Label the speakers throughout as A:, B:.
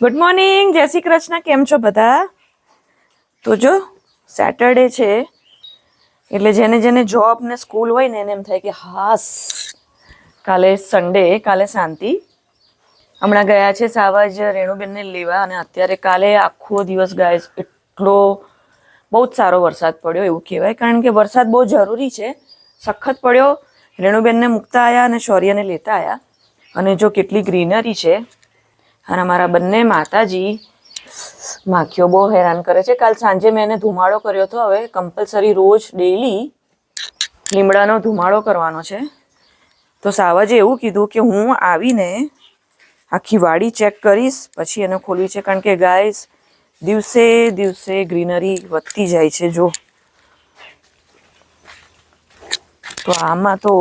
A: Good morning જય શ્રી કૃષ્ણ. કેમ છો બધા? તો જો સેટરડે છે. એટલે જેને જેને જોબ ને સ્કૂલ હોય ને એને એમ થાય કે હાસ, કાલે સન્ડે કાલે શાંતિ. હમણાં ગયા છે સાવજ રેણુબેનને લેવા અને અત્યારે કાલે આખો દિવસ ગાય એટલો બહુ જ સારો વરસાદ પડ્યો એવું કહેવાય. કારણ કે વરસાદ બહુ જરૂરી છે. સખત પડ્યો. રેણુબેનને મૂકતા આવ્યા અને શૌર્યને લેતા આવ્યા અને જો કેટલી ગ્રીનરી છે અને મારા બંને માતાજી માખીઓ બહુ હેરાન કરે છે. કાલ સાંજે મેં એને ધુમાડો કર્યો હતો. હવે કમ્પલસરી રોજ ડેઈલી લીમડાનો ધુમાડો કરવાનો છે. તો સાવજે એવું કીધું કે હું આવીને આખી વાડી ચેક કરીશ, પછી એને ખોલવી છે. કારણ કે ગાય દિવસે દિવસે ગ્રીનરી વધતી જાય છે, જો. તો આમાં તો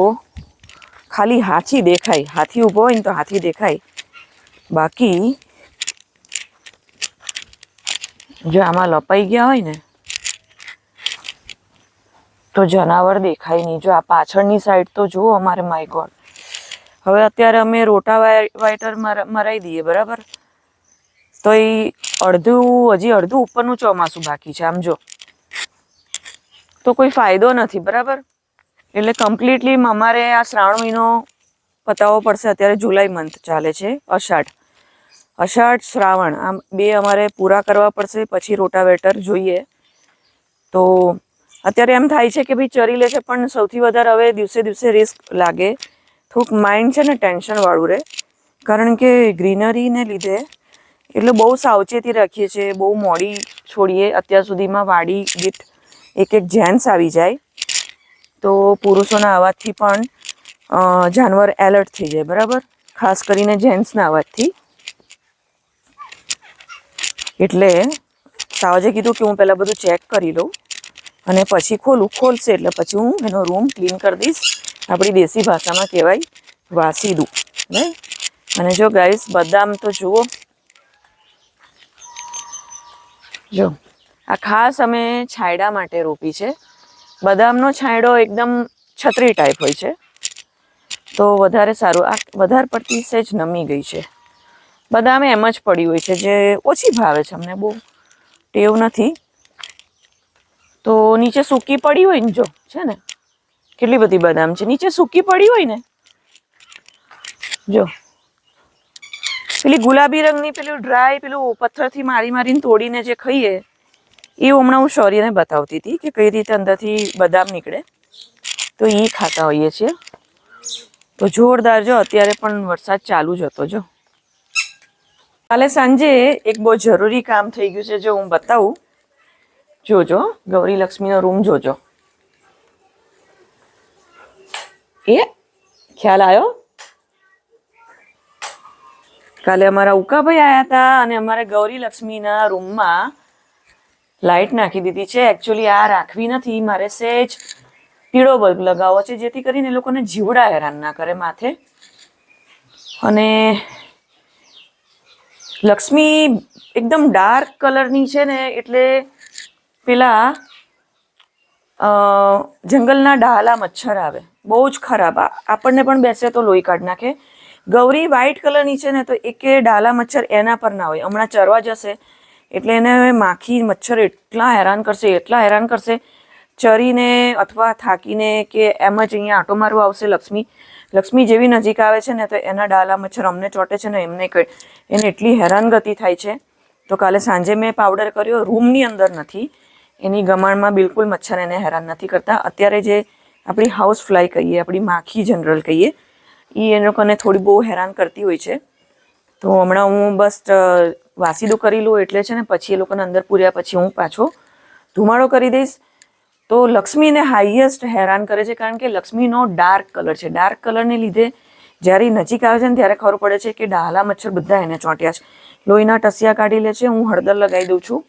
A: ખાલી હાથી દેખાય. હાથી ઊભો હોય ને તો હાથી દેખાય. બાકી જો આમાં લપાઈ ગયા હોય ને, તો જનાવર દેખાય નહીં. જો આ પાછળની સાઈડ તો જુઓ અમારે માય ગોડ હવે અત્યારે અમે રોટા વાઇટર મરાઈ દઈએ, બરાબર? તો એ અડધું, હજી અડધું ઉપરનું ચોમાસું બાકી છે, આમ જો. તો કોઈ ફાયદો નથી, બરાબર? એટલે કમ્પ્લીટલી અમારે આ શ્રાવણ મહિનો પતાવવો પડશે. અત્યારે જુલાઈ મંથ ચાલે છે, અષાઢ. અષાઢ શ્રાવણ, આમ બે અમારે પૂરા કરવા પડશે, પછી રોટાવેટર જોઈએ. તો અત્યારે એમ થાય છે કે ભાઈ ચરી લે છે પણ સૌથી વધારે હવે દિવસે દિવસે રિસ્ક લાગે. થોડુંક માઇન્ડ છે ને ટેન્શનવાળું રહે કારણ કે ગ્રીનરીને લીધે એટલે બહુ સાવચેતી રાખીએ છીએ, બહુ મોડી છોડીએ. અત્યાર સુધીમાં વાડી દીઠ એક એક જેન્ટ્સ આવી જાય. તો પુરુષોના અવાજથી પણ જાનવર એલર્ટ થઈ જાય, બરાબર? ખાસ કરીને જેન્ટ્સના અવાજથી. એટલે સાવજે કીધું કે હું પહેલાં બધું ચેક કરી લઉં અને પછી ખોલું, ખોલશે એટલે પછી હું એનો રૂમ ક્લીન કરી દઈશ. આપણી દેશી ભાષામાં કહેવાય વાસી દઉં રાઈટ અને જો ગાઈસ, બદામ તો જુઓ. જો, આ ખાસ અમે છાંયડા માટે રોપી છે. બદામનો છાંયડો એકદમ છત્રી ટાઈપ હોય છે. તો વધારે સારું. આ વધારે પડતી સેજ નમી ગઈ છે. બદામે એમ જ પડી હોય છે, જે ઓછી ભાવે છે અમને, બહુ ટેવ નથી. તો નીચે સૂકી પડી હોય ને જો, છે ને? કેટલી બધી બદામ છે. નીચે સૂકી પડી હોય ને? જો. પેલી ગુલાબી રંગની પેલું ડ્રાય, પેલું પથ્થરથી મારી મારીને તોડીને જે ખાઈએ, એ હમણાં હું શૌર્યને બતાવતી હતી કે કઈ રીતે અંદરથી બદામ નીકળે. તો એ ખાતા હોઈએ છીએ. તો જોરદાર જો, અત્યારે પણ વરસાદ ચાલુ જ હતો જો. કાલે સાંજે એક બહુ જરૂરી કામ થઈ ગયું છે જો હું બતાવું. જોજો, ગૌરી લક્ષ્મીનો રૂમ જોજો. એ, ખ્યાલ આવ્યો કાલે અમારા ઉકાભાઈ આવ્યા હતા અને અમારે ગૌરી લક્ષ્મીના રૂમમાં લાઇટ નાખી દીધી છે. એકચ્યુઅલી આ રાખવી નથી, મારે સેજ પીળો બલ્બ લગાવવો છે, જેથી કરીને લોકોને જીવડા હેરાન ના કરે માથે. અને લક્ષ્મી એકદમ ડાર્ક કલરની છે ને, એટલે પેલા જંગલના ડાલા મચ્છર આવે. બહુ જ ખરાબ. આપણને પણ બેસે તો લોહી કાઢ નાખે. ગૌરી વ્હાઈટ કલરની છે ને, તો એકે ડાલા મચ્છર એના પર ના હોય. હમણાં ચરવા જશે, એટલે એને માખી મચ્છર એટલા હેરાન કરશે, એટલા હેરાન કરશે ચરીને અથવા થાકીને કે એમ જ અહીંયા આંટો મારવા આવશે લક્ષ્મી. લક્ષ્મી જેવી નજીક આવે છે ને તો એના ડાલા મચ્છર અમને ચોટે છે ને એમને એને એટલી હેરાનગતિ થાય છે. તો કાલે સાંજે મેં પાવડર કર્યો રૂમની અંદર નથી. એની ગમાણમાં બિલકુલ મચ્છર એને હેરાન નથી કરતા. અત્યારે જે આપણી હાઉસ ફ્લાય કહીએ, આપણી માખી જનરલ કહીએ એ એ લોકોને થોડી બહુ હેરાન કરતી હોય છે. તો હમણાં હું બસ વાસીદું કરી લઉં એટલે છે ને પછી એ લોકોને અંદર પૂર્યા પછી હું પાછો ધુમાડો કરી દઈશ. તો લક્ષ્મીને હાઈએસ્ટ હેરાન કરે છે કારણ કે લક્ષ્મીનો ડાર્ક કલર છે. ડાર્ક કલરને લીધે જ્યારે નજીક આવે છે ને ત્યારે ખબર પડે છે કે ડાલા મચ્છર બધા એને ચોંટ્યા છે. લોહીના ટસિયા કાઢી લે છે. હું હળદર લગાવી દઉં છું.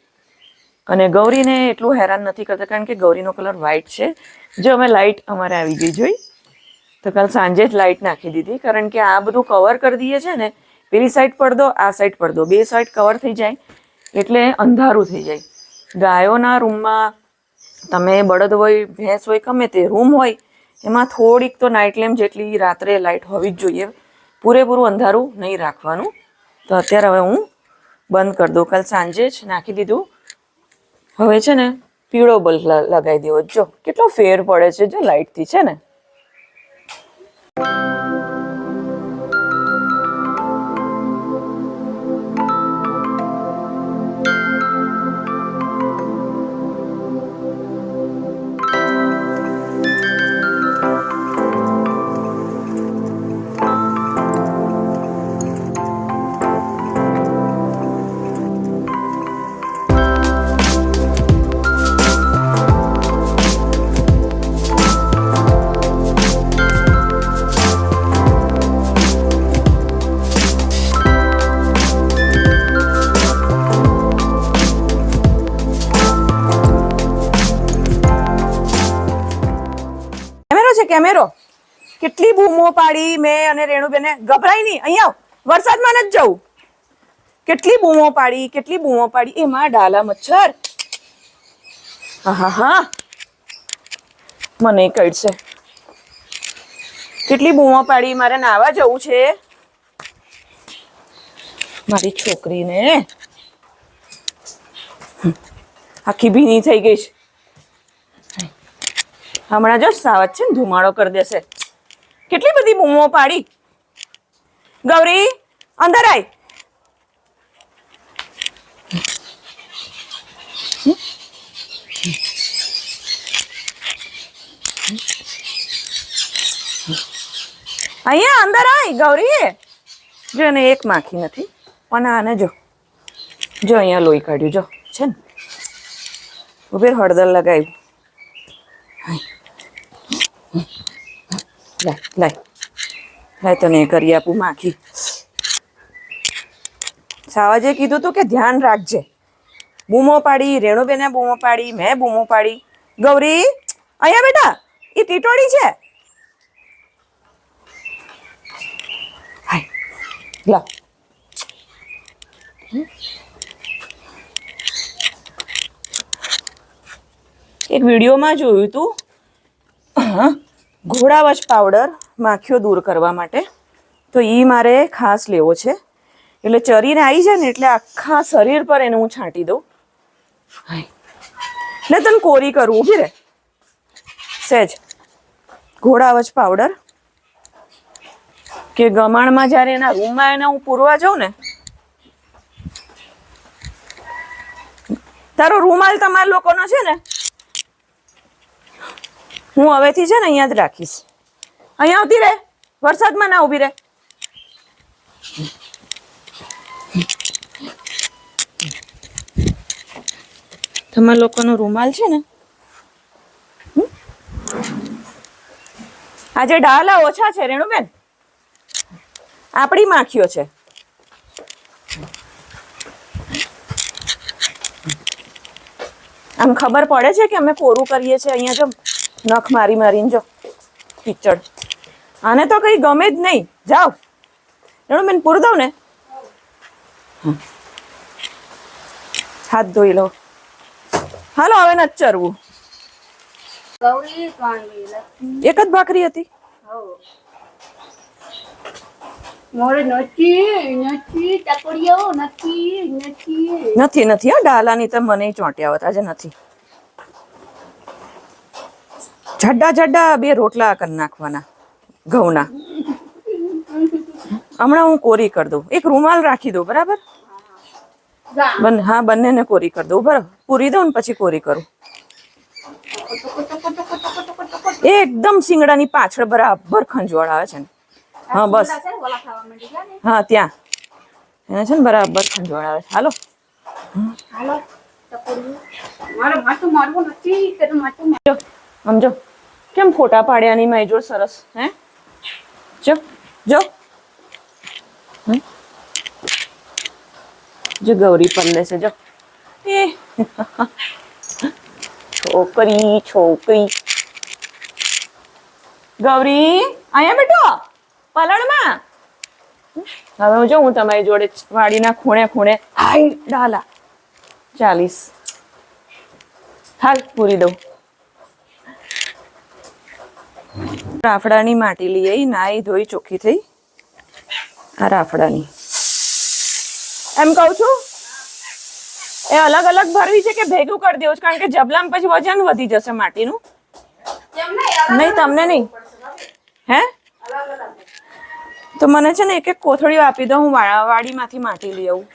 A: અને ગૌરીને એટલું હેરાન નથી કરતા કારણ કે ગૌરીનો કલર વ્હાઈટ છે. જો અમે લાઇટ અમારે આવી ગઈ જોઈ. તો કાલ સાંજે જ લાઇટ નાખી દીધી. કારણ કે આ બધું કવર કરી દઈએ છે ને, પેલી સાઈડ પડદો આ સાઈડ પડદો બે સાઈડ કવર થઈ જાય એટલે અંધારું થઈ જાય. ગાયોના રૂમમાં તમે બળદ હોય, ભેંસ હોય, ગમે તે રૂમ હોય, એમાં થોડીક તો નાઇટ લેમ્પ જેટલી રાત્રે લાઇટ હોવી જ જોઈએ. પૂરેપૂરું અંધારું નહીં રાખવાનું. તો અત્યારે હવે હું બંધ કરી દઉં. કાલ સાંજે જ નાખી દીધું. હવે છે ને પીળો બલ્બ લગાવી દેવો. જો, કેટલો ફેર પડે છે જો લાઇટથી છે ને? કેટલી બૂમો પાડી મેં અને રેણુબેને. ગભરાય નહીં અહીંયા વરસાદમાં નથી જવું. કેટલી બૂમો પાડી, કેટલી બૂમો પાડી. એમાં ડાલા મચ્છર. હા હા મને કડશે કેટલી બૂમો પાડી, મારે નાવા જવું છે. મારી છોકરીને. આખી ભીની થઈ ગઈ છે. હમણાં જો સાવત છે ને ધુમાડો કરી દેશે. કેટલી બધી બૂમો પાડી? ગૌરી, અંદર આય. અહીંયા અંદર આય ગૌરી જો એને એક માખી નથી પણ આને જો. જો અહીંયા લોહી કાઢ્યું, જો, છે ને. ઉભેર હળદર લગાવ્યું. લાય લાય. લાય તને કરી આપું માખી. સાવાજે કીધું તું કે ધ્યાન રાખજે. બૂમો પાડી, રેણુબેને બૂમો પાડી, મેં બૂમો પાડી. ગૌરી, અહીંયા બેટા એ ટીટોળી છે. હાય, લા. એક વિડીયોમાં જોયું હતું ઘોડાવશ પાવડર માખીઓ દૂર કરવા માટે. તો એ મારે ખાસ લેવો છે. એટલે ચરીને આવી જાય ને એટલે આખા શરીર પર એને હું છાંટી દઉં. એટલે તને કોરી કરું ઊભી રે. સહેજ ઘોડાવચ પાવડર. કે ગમાણમાં જ્યારે એના રૂમમાં એને હું પૂરવા જાઉં ને. તારો રૂમાલ તમારા લોકોનો છે ને? હું હવેથી છે ને અહીંયા જ રાખીશ. અહીંયા આવતી રહે. વરસાદમાં ના ઊભી રહે. તમારા લોકોનો રૂમાલ છે ને? આજે ડાલા ઓછા છે, રેણુબેન. આપણી માખીઓ છે. આમ ખબર પડે છે કે અમે કોરું કરીએ છીએ? અહીંયા જો નખ મારી મારીને જો કીચડ. આને તો કઈ ગમે જ નહીં. જાઓ. એનું મેં પૂર દઉં ને. હાથ ધોઈ લો. હાલો હવે નથી ચરવું. એક જ ભાખરી હતી?
B: નથી નથી
A: હા ડાલાની તો મને ચોંટ્યા હતા. આજે નથી. જડ્ડા જડ્ડા બે રોટલા કરી નાખવાના ઘઉંના. હમણાં હું કોરી કરી દઉં. એક રૂમાલ રાખી દઉં બરાબર? હા બંનેને કોરી કરી દઉં બરાબર. પૂરી દઉં ને પછી કોરી કરું. એકદમ શિંગડાની પાછળ બરાબર ખંજવાળ આવે છે ને. હા બસ. હા ત્યાં. એને છે ને બરાબર ખંજવાળ આવે છે. હાલો. સમજો. કેમ ફોટા પાડ્યાની મારી જોડે સરસ, હે? જો જો. જો ગૌરી પલ્લે છે જો. એ. છોકરી છોકરી. ગૌરી, અહીંયા બેઠો? પલણમાં હવે હું જો, હું તમારી જોડે વાડીના ખૂણે ખૂણે હાઈ ડાલા. ચાલીસ. હાલ, પૂરી દઉં. રાફડાની માટી લઈ આવી નાઈ ધોઈ ચોખ્ખી થઈ. આ રાફડાની. એમ કહું છું, એ અલગ અલગ ભરવી છે કે ભેગું કરી દેવું છે? કારણ કે જબલામાં પછી વજન વધી જશે માટીનું.
B: નહીં,
A: તમને નહીં. હે? તો મને છે ને એક એક કોથળીઓ આપી દો, હું વાડીમાંથી માટી લઈ આવું.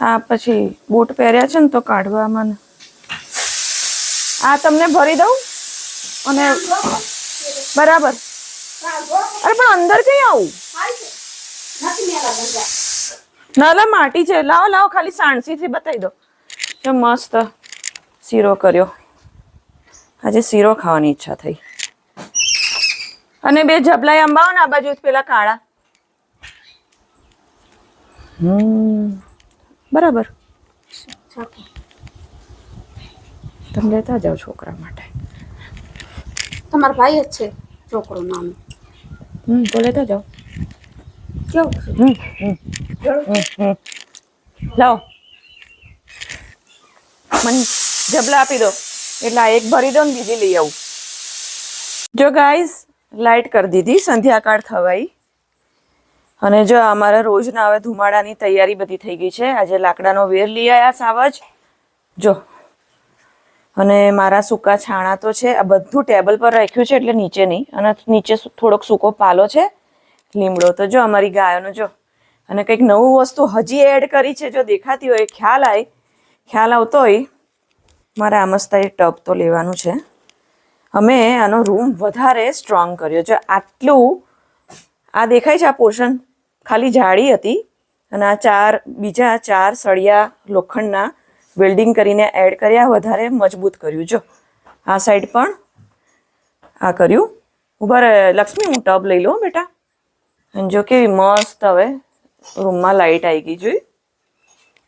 A: હા, પછી બૂટ પહેર્યા છે ને તો કાઢવામાં ને. આ તમને ભરી દઉં? અને બરાબર. અરે, પણ અંદર કઈ આવું? ના લા માટી છે. લાવો લાવો, ખાલી સાણસીથી બતાવી દો. કે મસ્ત શીરો કર્યો. આજે શીરો ખાવાની ઈચ્છા થઈ. અને બે જબલાઈ અંબાઓ ને આ બાજુ પેલા કાળા. હમ. બરાબર? તમે લેતા જાઓ છોકરા માટે.
B: તમારા ભાઈ જ છે છોકરો નામ.
A: હમ તો લેતા જાઓ.
B: કેવું.
A: લાવો. મને જબલા આપી દો. એટલે આ એક ભરી દો ને બીજી લઈ આવું. જો ગાઈઝ લાઇટ કરી દીધી. સંધ્યાકાળ થવાઈ. અને જો અમારા રોજના હવે ધુમાડાની તૈયારી બધી થઈ ગઈ છે. આજે લાકડાનો વેર લઈ આવ્યા સાવજ. જો. અને મારા સૂકા છાણા તો છે. આ બધું ટેબલ પર રાખ્યું છે એટલે નીચે નહીં. અને નીચે થોડોક સૂકો પાલો છે. લીમડો તો જો અમારી ગાયોનો જો. અને કંઈક નવું વસ્તુ હજી એડ કરી છે જો દેખાતી હોય. ખ્યાલ આવે ખ્યાલ આવતો હોય. મારે આ મસ્ત એ ટબ તો લેવાનું છે. અમે આનો રૂમ વધારે સ્ટ્રોંગ કર્યો. જો આટલું આ દેખાય છે આ પોર્શન ખાલી જાળી હતી અને આ ચાર, બીજા ચાર સળિયા લોખંડના વેલ્ડિંગ કરીને એડ કર્યા વધારે મજબૂત કર્યું. જો, આ સાઈડ પણ આ કર્યું. ઊભા રહે, લક્ષ્મી, હું ટબ લઈ લઉં, બેટા. અને જો કેવી મસ્ત હવે રૂમમાં લાઈટ આવી ગઈ જોઈ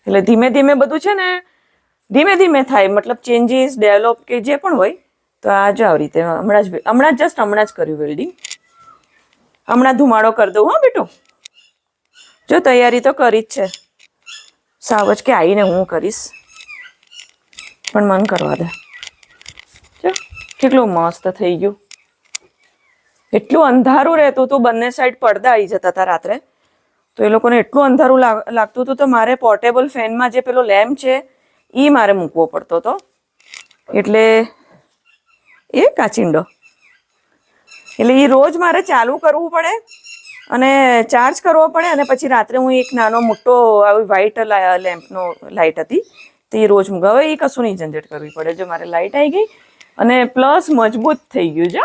A: એટલે ધીમે ધીમે બધું છે ને, ધીમે ધીમે થાય. મતલબ ચેન્જીસ ડેવલપ કે જે પણ હોય, તો આ જો આવી રીતે. હમણાં જ, હમણાં જસ્ટ હમણાં જ કર્યું વેલ્ડિંગ હમણાં ધુમાડો કરી દઉં, હા, બેટો. જો તૈયારી તો કરી જ છે. સાવજ કે આવીને હું કરીશ. પણ મન કરવા દે. જો, કેટલું મસ્ત થઈ ગયું. એટલું અંધારું રહેતું હતું બંને સાઈડ પડદા આવી જતા હતા રાત્રે. તો એ લોકોને એટલું અંધારું લાગ- લાગતું હતું તો મારે પોર્ટેબલ ફેનમાં જે પેલો લેમ્પ છે એ મારે મૂકવો પડતો હતો એટલે એ કાચિંડો. એટલે એ રોજ મારે ચાલુ કરવું પડે. અને ચાર્જ કરવો પડે અને પછી રાત્રે હું એક નાનો મોટો આવી વ્હાઈટ લેમ્પનો લાઇટ હતી, તે રોજ મૂક હવે એ કશું નહીં જનરેટ કરવી પડે. જો મારે લાઇટ આવી ગઈ અને પ્લસ મજબૂત થઈ ગયું છે